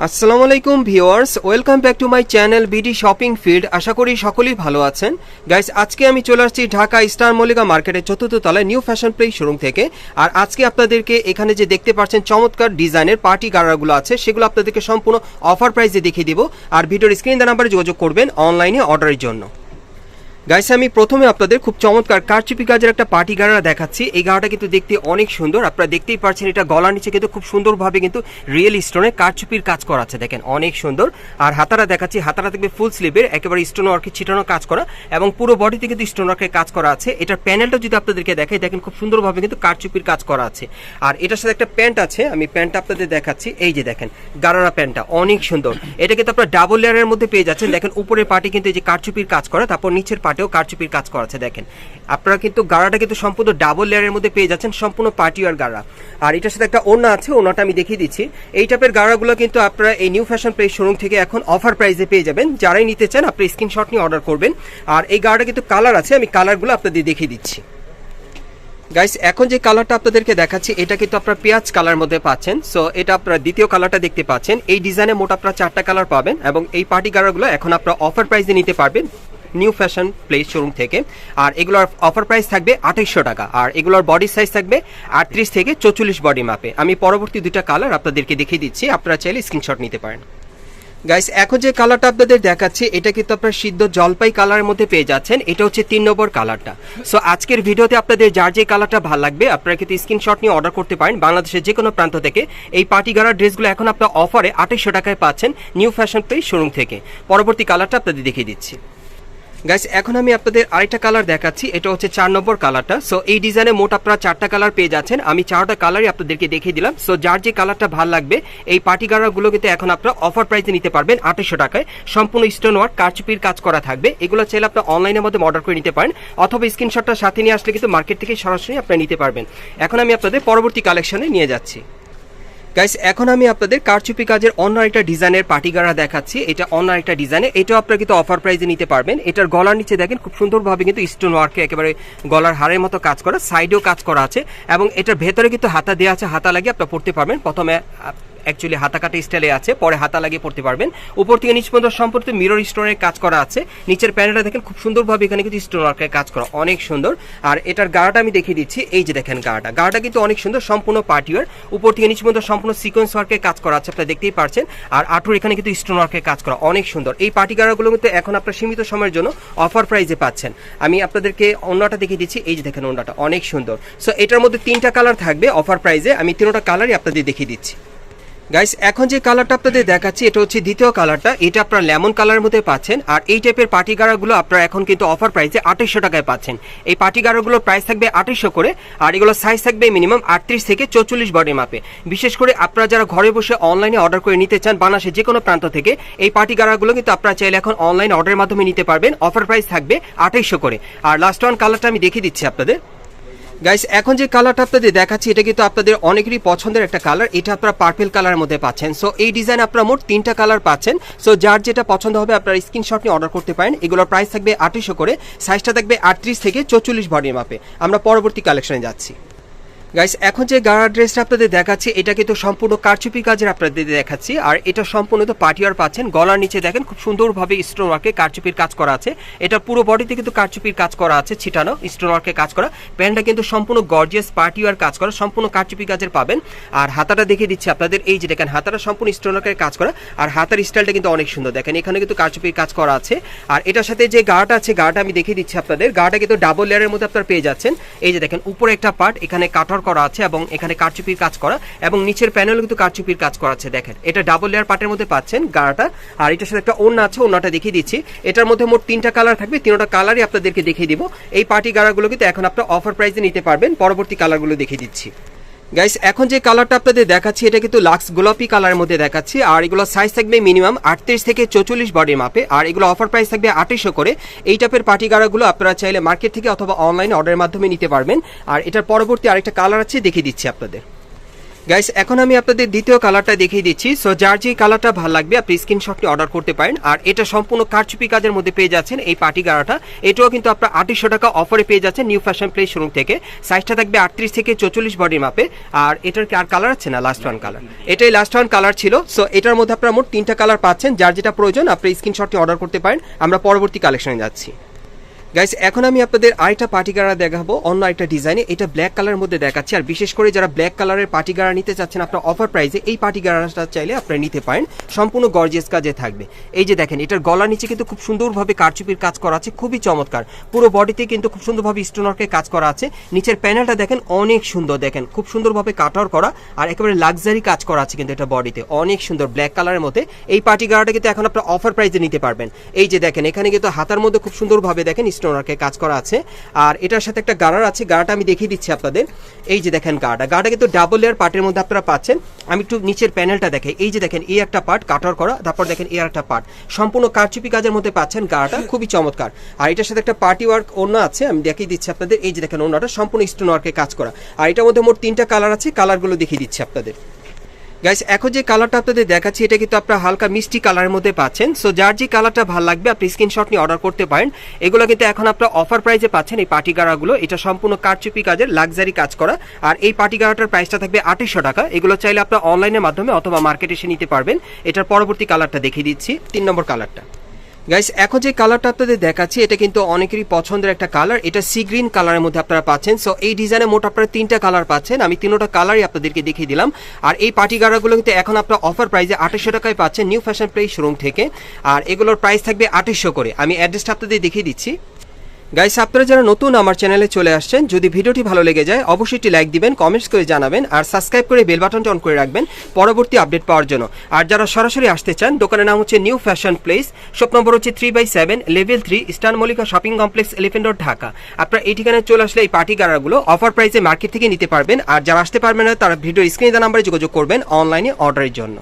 আসসালামু আলাইকুম viewers welcome back to my channel BD shopping field. আশা করি সকলেই ভালো আছেন। গাইস, আজকে আমি চলে আসছি ঢাকা স্টার মল্লিকা মার্কেটের চতুর্থ তলায় নিউ ফ্যাশন প্লে শোরুম থেকে। আর আজকে আপনাদেরকে এখানে যে দেখতে পাচ্ছেন চমৎকার ডিজাইনের পার্টি গাড়াগুলো আছে, সেগুলো আপনাদেরকে সম্পূর্ণ অফার প্রাইসে দেখিয়ে দিব। আর ভিডিওর স্ক্রিন নাম্বারে যোগাযোগ করবেন অনলাইনে অর্ডারের জন্য। গাইস আমি প্রথমে আপনাদের খুব চমৎকার কারচুপি কাজের একটা পার্টি গাড়া দেখাচ্ছি। এই গাড়াটা কিন্তু দেখতে অনেক সুন্দর। আপনারা দেখতেই পাচ্ছেন এটা গলার নিচে কিন্তু খুব সুন্দরভাবে কিন্তু রিয়েল স্টোনে কারচুপির কাজ করা আছে। দেখেন, অনেক সুন্দর। আর হাতারা দেখাচ্ছি হাতারা দেখবে ফুল স্লিভের, একেবারে স্টোন ওয়ার্কে ছিটানো কাজ করা এবং পুরো বডিতে কিন্তু স্টোন ওয়ার্কের কাজ করা আছে। এটার প্যানেলটা যদি আপনাদেরকে দেখাই, দেখেন খুব সুন্দরভাবে কিন্তু কারচুপির কাজ করা আছে। আর এটার সাথে একটা প্যান্ট আছে, আমি প্যান্টটা আপনাদের দেখাচ্ছি। এই যে দেখেন গারারা প্যান্টটা অনেক সুন্দর। এটা কিন্তু আপনার ডাবল লেয়ারের মধ্যে পেয়ে যাচ্ছেন। দেখেন, উপরের পার্টি কিন্তু এই যে কারচুপির কাজ করা, তারপর নিচের পার্টেও কারচুপির কাজ করা আছে দেখেন। আপনারা কিন্তু গাড়াটা কিন্তু সম্পূর্ণ ডাবল লেয়ারের মধ্যে পেয়ে যাচ্ছেন সম্পূর্ণ পার্টি আর গাড়া। আর এটার সাথে একটা ওড়না আছে, ওড়নাটা আমি দেখিয়ে দিচ্ছি। এই টাইপের গাড়াগুলো কিন্তু আপনারা এই নিউ ফ্যাশন প্লেস শোরুম থেকে এখন অফার প্রাইসে পেয়ে যাবেন। যারাই নিতে চান, আপনি স্ক্রিনশট নিয়ে অর্ডার করবেন। আর এই গাড়াটা কিন্তু কালার আছে, আমি কালারগুলো আপনাদের দেখিয়ে দিচ্ছি। গাইস এখন যে কালারটা আপনাদেরকে দেখাচ্ছি, এটা কিন্তু আপনারা পেঁয়াজ কালার মধ্যে পাচ্ছেন। সো এটা আপনারা দ্বিতীয় কালারটা দেখতে পাচ্ছেন। এই ডিজাইনে মোট আপনারা চারটা কালার পাবেন এবং এই পার্টি কালারগুলো এখন আপনারা অফার প্রাইসে নিতে পারবেন। নিউ ফ্যাশন প্লেস শোরুম থেকে। আর এগুলোর অফার প্রাইস থাকবে আঠাইশশো টাকা। আর এগুলোর বডি সাইজ থাকবে আটত্রিশ থেকে চৌচল্লিশ বডি মাপে আমি পরবর্তী দুইটা কালার আপনাদেরকে দেখিয়ে দিচ্ছি, আপনারা চাইলে স্ক্রিনশট নিতে পারেন। গাইস এখন যে কালারটা আপনাদের দেখাচ্ছি, এটা কিন্তু আপনার সিদ্ধ জলপাই কালারের মধ্যে পেয়ে যাচ্ছেন। এটা হচ্ছে তিন নম্বর কালারটা সো আজকের ভিডিওতে আপনাদের যার যে কালারটা ভালো লাগবে, আপনারা কিন্তু স্ক্রিনশট নিয়ে অর্ডার করতে পারেন বাংলাদেশের যে কোনো প্রান্ত থেকে। এই পার্টি গাড়ার ড্রেসগুলো এখন আপনার অফারে আঠাইশশো টাকায় পাচ্ছেন নিউ ফ্যাশন প্লেস শোরুম থেকে। পরবর্তী কালারটা আপনাদের দেখিয়ে দিচ্ছি। গাইস এখন আমি আপনাদের আরেকটা কালার দেখাচ্ছি। এটা হচ্ছে চার নম্বর কালারটা সো এই ডিজাইনে মোট আপনারা চারটা কালার পেয়ে যাচ্ছেন। আমি চারটা কালারই আপনাদেরকে দেখিয়ে দিলাম। সো যার যে কালারটা ভালো লাগবে, এই পার্টি কালারগুলো কিন্তু এখন আপনারা অফার প্রাইসে নিতে পারবেন আঠাশশো টাকায়। সম্পূর্ণ স্টোন ওয়ার্ক কারচুপির কাজ করা থাকবে। এগুলো চাইলে আপনার অনলাইনের মধ্যে অর্ডার করে নিতে পারেন। অথবা স্ক্রিনশটটা সাথে নিয়ে আসলে কিন্তু মার্কেট থেকে সরাসরি আপনারা নিতে পারবেন। এখন আমি আপনাদের পরবর্তী কালেকশনে নিয়ে যাচ্ছি। গাইস এখন আমি আপনাদের কারচুপি কাজের অন্য একটা ডিজাইনের পাটিগারা দেখাচ্ছি। এটা অন্য একটা ডিজাইনে এটাও আপনারা কিন্তু অফার প্রাইজে নিতে পারবেন। এটার গলার নিচে দেখেন, খুব সুন্দরভাবে কিন্তু স্টোন ওয়ার্কে একেবারে গলার হারের মতো কাজ করা সাইডেও কাজ করা আছে। এবং এটার ভেতরে কিন্তু হাতা দেওয়া আছে, হাতা লাগিয়ে আপনারা পড়তে পারবেন। প্রথমে অ্যাকচুয়ালি হাতা কাটা স্টাইলে আছে, পরে হাতা লাগিয়ে পড়তে পারবেন। উপর থেকে নিচ পর্যন্ত সম্পর্কে মিরর স্টোনের কাজ করা আছে। নিচের প্যানেলটা দেখেন, খুব সুন্দরভাবে এখানে কিন্তু স্টোন ওয়ার্কের কাজ করা, অনেক সুন্দর। আর এটার গাড়াটা আমি দেখিয়ে দিচ্ছি, এই যে দেখেন গাড়াটা গাড়াটা কিন্তু অনেক সুন্দর, সম্পূর্ণ পার্টিওয়ার উপর থেকে নিচ পর্যন্ত সম্পূর্ণ সিকোয়েন্স ওয়ার্কের কাজ করা আছে, আপনারা দেখতেই পারছেন। আর আটুর এখানে কিন্তু স্টোন ওয়ার্কের কাজ করা, অনেক সুন্দর। এই পার্টি গাড়াগুলো কিন্তু এখন আপনার সীমিত সময়ের জন্য অফার প্রাইজে পাচ্ছেন। আমি আপনাদেরকে অন্যটা দেখিয়ে দিচ্ছি, এই যে দেখেন অন্যটা, অনেক সুন্দর। সো এটার মধ্যে তিনটা কালার থাকবে অফার প্রাইজে আমি তিনটা কালারই আপনাদের দেখিয়ে দিচ্ছি। গাইস এখন যে কালারটা আপনাদের দেখাচ্ছি, এটা হচ্ছে দ্বিতীয় কালারটা এটা আপনারা লেমন কালারের মধ্যে পাচ্ছেন। আর এই টাইপের পার্টি গাড়াগুলো আপনারা এখন কিন্তু অফার প্রাইসে আঠাইশশো টাকায় পাচ্ছেন। এই পার্টি গাড়াগুলোর প্রাইস থাকবে আঠাইশশো করে, আর এগুলো সাইজ থাকবে মিনিমাম আটত্রিশ থেকে চৌচল্লিশ বডি মাপে বিশেষ করে আপনারা যারা ঘরে বসে অনলাইনে অর্ডার করে নিতে চান বানাসের যে কোনো প্রান্ত থেকে, এই পার্টি গাড়াগুলো কিন্তু আপনারা চাইলে এখন অনলাইন অর্ডারের মাধ্যমে নিতে পারবেন। অফার প্রাইস থাকবে আঠাইশশো করে। আর লাস্ট ওয়ান কালারটা আমি দেখিয়ে দিচ্ছি আপনাদের। গাইস এখন যে কালারটা আপনাদের দেখাচ্ছি, এটা কিন্তু আপনাদের অনেকেরই পছন্দের একটা কালার এটা আপনারা পার্পেল কালারের মধ্যে পাচ্ছেন। সো এই ডিজাইন আপনারা মোট তিনটা কালার পাচ্ছেন। সো যার যেটা পছন্দ হবে, আপনারা স্ক্রিনশট নিয়ে অর্ডার করতে পারেন। এগুলোর প্রাইস থাকবে আটশো করে। সাইজটা থাকবে আটত্রিশ থেকে চৌচল্লিশ বডির মাপে। আমরা পরবর্তী কালেকশনে যাচ্ছি। গাইস এখন যে গাড়া ড্রেসটা আপনাদের দেখাচ্ছি এটা কিন্তু সম্পূর্ণ কারচুপি কাজের আপনাদের দেখাচ্ছি। আর এটা সম্পূর্ণ তো পাটিয়ার পাচ্ছেন। গলার নিচে দেখেন, খুব সুন্দরভাবে স্টোন ওয়ার্কে কারচুপির কাজ করা আছে। এটা পুরো বডিতে কিন্তু কারচুপির কাজ করা আছে, ছিটানো স্টোন ওয়ার্কে কাজ করা। প্যান্টটা কিন্তু সম্পূর্ণ গর্জিয়াস পাটিয়ার কাজ করা, সম্পূর্ণ কারচুপি কাজের পাবেন। আর হাতাটা দেখিয়ে দিচ্ছি আপনাদের, এই যে দেখেন, হাতাটা সম্পূর্ণ স্টোন ওয়ার্কের কাজ করা। আর হাতার স্টাইলটা কিন্তু অনেক সুন্দর। দেখেন, এখানে কিন্তু কারচুপির কাজ করা আছে। আর এটার সাথে যে গাটা আছে গাটা আমি দেখিয়ে দিচ্ছি আপনাদের। গাটা কিন্তু ডাবল লেয়ারের মধ্যে আপনারা পেয়ে যাচ্ছেন। এই যে দেখেন, উপরে একটা পার্ট এখানে কাঠর করা আছে এবং এখানে কারচুপির কাজ করা এবং নিচের প্যানেল কিন্তু কারচুপির কাজ করা আছে, দেখেন। এটা ডাবল লেয়ার পার্টের মধ্যে পাচ্ছেন গাড়াটা। আর এটার সাথে একটা ওড়না আছে, ওড়নাটা দেখিয়ে দিচ্ছি। এটার মধ্যে মোট তিনটা কালার থাকবে, তিনটা কালারই আপনাদেরকে দেখিয়ে দিব। এই পার্টি গাড়াগুলো কিন্তু এখন আপনার অফার প্রাইসে নিতে পারবেন, পরবর্তী কালারগুলো দেখিয়ে দিচ্ছি। গাইস এখন যে কালারটা আপনাদের দেখাচ্ছি, এটা কিন্তু লাক্স গোলাপি কালারের মধ্যে দেখাচ্ছি। আর এগুলো সাইজ থাকবে মিনিমাম আটত্রিশ থেকে চৌচল্লিশ বডির মাপে আর এগুলো অফার প্রাইস থাকবে আটাইশো করে। এই টাইপের পার্টি গাড়াগুলো আপনারা চাইলে মার্কেট থেকে অথবা অনলাইন অর্ডারের মাধ্যমে নিতে পারবেন। আর এটার পরবর্তী আরেকটা কালার আছে, দেখিয়ে দিচ্ছি আপনাদের। গাইস এখন আমি আপনাদের দ্বিতীয় কালারটা দেখিয়ে দিচ্ছি। সো যার যে কালারটা ভালো লাগবে, আপনি স্ক্রিনশটটি অর্ডার করতে পারেন। আর এটা সম্পূর্ণ কারচুপি কাজের মধ্যে পেয়ে যাচ্ছেন এই পার্টি গাড়াটা। এটাও কিন্তু আপনার আটশো টাকা অফারে পেয়ে যাচ্ছেন নিউ ফ্যাশন প্লেস শোরুম থেকে। সাইজটা থাকবে আটত্রিশ থেকে চৌচল্লিশ বডির মাপে আর এটার কি আর কালার আছে না লাস্ট ওয়ান কালার এটাই লাস্ট ওয়ান কালার ছিল। সো এটার মধ্যে আপনারা মোট তিনটা কালার পাচ্ছেন। যার যেটা প্রয়োজন, আপনি স্ক্রিনশটটি অর্ডার করতে পারেন। আমরা পরবর্তী কালেকশনে যাচ্ছি। গাইস এখন আমি আপনাদের আরেকটা পার্টি গাড়া দেখাবো। অন্য একটা ডিজাইনে এটা ব্ল্যাক কালারের মধ্যে দেখাচ্ছি। আর বিশেষ করে যারা ব্ল্যাক কালারের পার্টি গাড়া নিতে চাচ্ছেন, আপনার অফার প্রাইসে এই পার্টি গাড়াটা চাইলে আপনারা নিতে পারেন। সম্পূর্ণ গর্জিয়াস কাজে থাকবে। এই যে দেখেন, এটার গলার নিচে কিন্তু খুব সুন্দরভাবে কারচুপির কাজ করা আছে। খুবই চমৎকার। পুরো বডিতে কিন্তু খুব সুন্দরভাবে স্টোনওয়ার্কের কাজ করা আছে। নিচের প্যানেলটা দেখেন, অনেক সুন্দর দেখেন। খুব সুন্দরভাবে কাটার করা। আর একেবারে লাক্সারি কাজ করা আছে কিন্তু এটা বডিতে অনেক সুন্দর ব্ল্যাক কালারের মধ্যে। এই পার্টি গাড়াটা কিন্তু এখন আপনার অফার প্রাইসে নিতে পারবেন। এই যে দেখেন, এখানে কিন্তু হাতার মধ্যে খুব সুন্দরভাবে দেখেন স্টোনওয়ার্কের কাজ করা আছে। আর এটার সাথে একটা গাড়ার আছে, গাড়াটা আমি দেখিয়ে দিচ্ছি আপনাদের। এই যে দেখেন গাড়া গাড়া কিন্তু ডাবল লেয়ার পার্টের মধ্যে আপনারা পাচ্ছেন। আমি একটু নিচের প্যানেলটা দেখে এই যে দেখেন, এই একটা পার্ট কাটার করা, তারপর দেখেন এই একটা পার্ট সম্পূর্ণ কারচুপি কাজের মধ্যে পাচ্ছেন গাড়াটা, খুবই চমৎকার। আর এটার সাথে একটা পার্টি ওয়ার্ক অন্য আছে, আমি দেখিয়ে দিচ্ছি আপনাদের। এই যে দেখেন অন্যটা সম্পূর্ণ স্টোন ওয়ার্কে কাজ করা। আর এটার মধ্যে মোট তিনটা কালার আছে কালারগুলো দেখিয়ে দিচ্ছি আপনাদের। গাইস এখন যে কালারটা আপনাদের দেখাচ্ছি, এটা কিন্তু আপনারা হালকা মিষ্টি কালারের মধ্যে পাচ্ছেন। সো যার যে কালারটা ভালো লাগবে, আপনি স্ক্রিনশট নিয়ে অর্ডার করতে পারেন। এগুলো কিন্তু এখন আপনারা অফার প্রাইসে পাচ্ছেন এই পার্টি গাড়াগুলো। এটা সম্পূর্ণ কারচুপি কাজের লাক্সারি কাজ করা। আর এই পার্টি গাড়াটার প্রাইসটা থাকবে আটশো টাকা। এগুলো চাইলে আপনারা অনলাইনের মাধ্যমে অথবা মার্কেটে এসে নিতে পারবেন। এটার পরবর্তী কালারটা দেখিয়ে দিচ্ছি। তিন নম্বর কালারটা গাইস এখন যে কালারটা আপনাদের দেখাচ্ছি, এটা কিন্তু অনেকেরই পছন্দের একটা কালার এটা সি গ্রিন কালারের মধ্যে আপনারা পাচ্ছেন। সো এই ডিজাইনে মোট আপনারা তিনটা কালার পাচ্ছেন। আমি তিনোটা কালারই আপনাদেরকে দেখিয়ে দিলাম। আর এই পার্টি গাড়াগুলো কিন্তু এখন আপনার অফার প্রাইসে আঠাশশো টাকায় পাচ্ছেন নিউ ফ্যাশন প্লে শোরুম থেকে। আর এগুলোর প্রাইস থাকবে আঠাশশো করে। আমি অ্যাড্রেসটা আপনাদের দেখিয়ে দিচ্ছি। গাইস আপনারা যারা নতুন আমার চ্যানেলে চলে আসছেন, যদি ভিডিওটি ভালো লেগে যায়, অবশ্যই একটি লাইক দিবেন কমেন্টস করে জানাবেন, আর সাবস্ক্রাইব করে বেল বাটনটা অন করে রাখবেন পরবর্তী আপডেট পাওয়ার জন্য। আর যারা সরাসরি আসতে চান, দোকানের নাম হচ্ছে new fashion place shop number হচ্ছে three by seven level three eastern Mallika shopping complex elephant road Dhaka আপনারা এই ঠিকানায় চলে আসলে এই পার্টি গাড়াগুলো অফার প্রাইসে মার্কেট থেকে নিতে পারবেন, আর যারা আসতে পারবেন না, তারা ভিডিও স্ক্রিনে দেওয়া নাম্বারে যোগাযোগ করবেন অনলাইনে অর্ডারের জন্য।